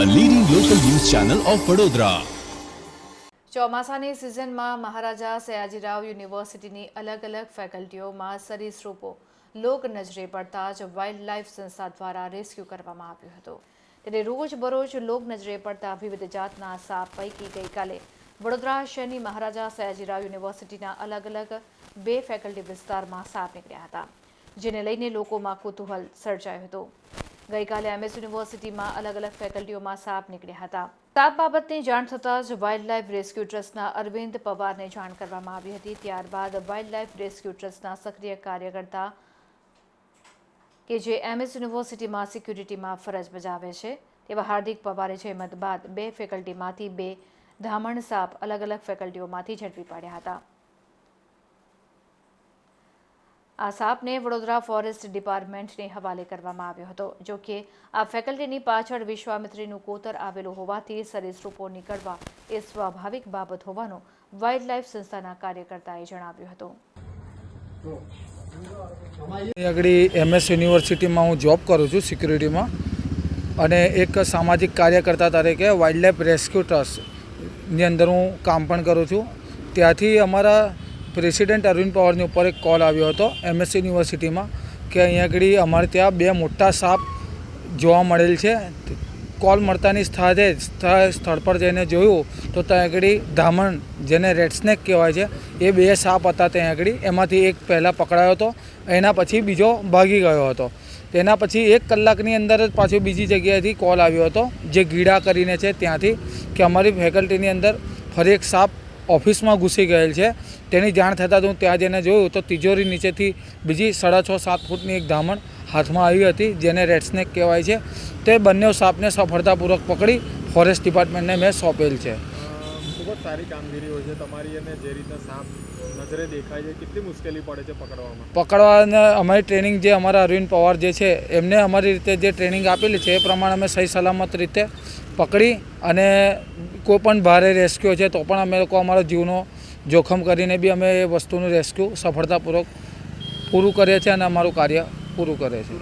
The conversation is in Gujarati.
ચેનલ ઓફ વડોદરા ચોમાસાની સિઝનમાં મહારાજા સયાજીરાવ યુનિવર્સિટીની અલગ અલગ ફેકલ્ટીઓમાં સરીસૃપો. લોક નજરે પડતા જ વાઇલ્ડ લાઇફ સંસ્થા દ્વારા રેસ્ક્યુ કરવામાં આવ્યું હતું. ત્યારે રોજબરોજ લોક નજરે પડતા વિવિધ જાતના સાપ પૈકી ગઈકાલે વડોદરા શહેરની મહારાજા સયાજીરાવ યુનિવર્સિટીના અલગ અલગ બે ફેકલ્ટી વિસ્તારમાં સાપ નીકળ્યા હતા, જેને લઈને લોકોમાં કુતૂહલ સર્જાયું હતું. ગઈકાલે એમએસ યુનિવર્સિટીમાં અલગ અલગ ફેકલ્ટીઓમાં સાપ નીકળ્યા હતા. સાપ બાબતની જાણ થતાં જ વાઇલ્ડ લાઇફ રેસ્ક્યુ ટ્રસ્ટના અરવિંદ પવારને જાણ કરવામાં આવી હતી. ત્યારબાદ વાઇલ્ડ લાઇફ રેસ્ક્યુ ટ્રસ્ટના સક્રિય કાર્યકર્તા કે જે એમએસ યુનિવર્સિટીમાં સિક્યુરિટીમાં ફરજ બજાવે છે, તેવા હાર્દિક પવારે જહેમત બાદ બે ફેકલ્ટીમાંથી બે ધામણ સાપ અલગ અલગ ફેકલ્ટીઓમાંથી ઝડપી પાડ્યા હતા. આ સાપને વડોદરા ફોરેસ્ટ ડિપાર્ટમેન્ટને હવાલે કરવામાં આવ્યો હતો. જો કે, આ ફેકલ્ટીની પાછળ વિશ્વામિત્રીનું કોતર આવેલું હોવાથી સરીસૃપો નીકળવા એ સ્વાભાવિક બાબત હોવાનું વાઇલ્ડ લાઇફ સંસ્થાના કાર્યકર્તાએ જણાવ્યું હતું. આગળ એમએસ યુનિવર્સિટીમાં હું જોબ કરું છું સિક્યુરિટીમાં અને એક સામાજિક કાર્યકર્તા તરીકે વાઇલ્ડ લાઈફ રેસ્ક્યુ ટ્રસ્ટની અંદર હું કામ પણ કરું છું. ત્યાંથી અમારા પ્રેસિડેન્ટ અરવિંદ પવારની ઉપર એક કોલ આવ્યો હતો એમએસ યુનિવર્સિટીમાં કે અહીંયા આગળ અમારે ત્યાં બે મોટા સાપ જોવા મળેલ છે. કોલ મળતાની સાથે જ સ્થળ સ્થળ પર જઈને જોયું તો ત્યાં આગળ ધામણ જેને રેડ સ્નેક કહેવાય છે, એ બે સાપ હતા ત્યાં આગળ. એમાંથી એક પહેલાં પકડાયો હતો, એના પછી બીજો ભાગી ગયો હતો. તેના પછી એક કલાકની અંદર જ પાછો બીજી જગ્યાએથી કોલ આવ્યો હતો, જે ગીડા કરીને છે ત્યાંથી, કે અમારી ફેકલ્ટીની અંદર ફરી એક સાપ ઓફિસમાં ઘૂસી ગયેલ છે. તેની જાણ થતાં જ હું ત્યાં જઈને જોયું તો તિજોરી નીચેથી બીજી સાડા છ સાત ફૂટની એક ધામણ હાથમાં આવી હતી જેને રેડ સ્નેક કહેવાય છે. તે બંને સાપને સફળતાપૂર્વક પકડી ફોરેસ્ટ ડિપાર્ટમેન્ટને મેં સોંપેલ છે. ખૂબ જ સારી કામગીરી હોય છે તમારી અને જે રીતે સાપ નજરે દેખાય છે કેટલી મુશ્કેલી પડે છે પકડવામાં? પકડવાને અમારી ટ્રેનિંગ જે અમારા અરવિંદ પવાર જે છે એમને અમારી રીતે જે ટ્રેનિંગ આપેલી છે એ પ્રમાણે અમે સહી સલામત રીતે પકડી અને કોઈ પણ ભારે રેસ્ક્યુ છે, તો પણ અમે લોકો અમારા જીવનો જોખમ કરીને બી અમે એ વસ્તુનું રેસ્ક્યુ સફળતાપૂર્વક પૂરું કરીએ છીએ અને અમારું કાર્ય પૂરું કરે છે